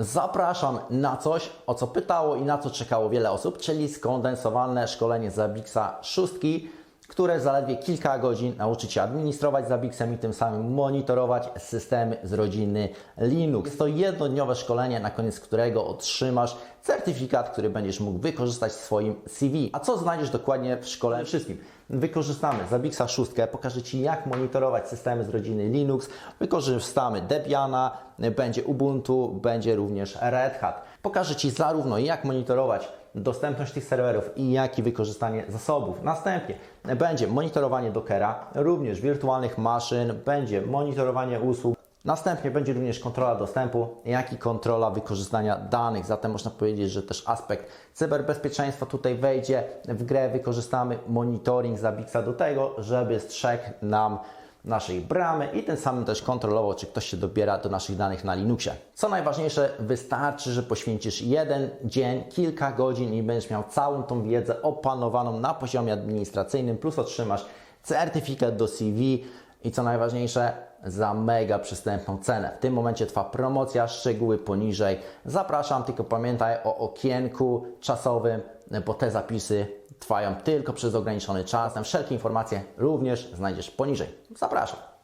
Zapraszam na coś, o co pytało i na co czekało wiele osób, czyli skondensowane szkolenie Zabixa szóstki, które zaledwie kilka godzin nauczy Cię administrować Zabixem i tym samym monitorować systemy z rodziny Linux. Jest to jednodniowe szkolenie, na koniec którego otrzymasz certyfikat, który będziesz mógł wykorzystać w swoim CV. A co znajdziesz dokładnie w szkoleniu wszystkim? Wykorzystamy Zabixa 6, pokażę Ci jak monitorować systemy z rodziny Linux, wykorzystamy Debiana, będzie Ubuntu, będzie również Red Hat. Pokażę Ci zarówno jak monitorować dostępność tych serwerów i jak i wykorzystanie zasobów. Następnie będzie monitorowanie Dockera, również wirtualnych maszyn, będzie monitorowanie usług, Następnie będzie również kontrola dostępu, jak i kontrola wykorzystania danych. Zatem można powiedzieć, że też aspekt cyberbezpieczeństwa tutaj wejdzie w grę. Wykorzystamy monitoring Zabixa do tego, żeby strzegł nam naszej bramy i tym samym też kontrolował, czy ktoś się dobiera do naszych danych na Linuxie. Co najważniejsze, wystarczy, że poświęcisz jeden dzień, kilka godzin i będziesz miał całą tą wiedzę opanowaną na poziomie administracyjnym, plus otrzymasz certyfikat do CV i co najważniejsze, za mega przystępną cenę. W tym momencie trwa promocja, szczegóły poniżej. Zapraszam, tylko pamiętaj o okienku czasowym, bo te zapisy trwają tylko przez ograniczony czas. Wszelkie informacje również znajdziesz poniżej. Zapraszam.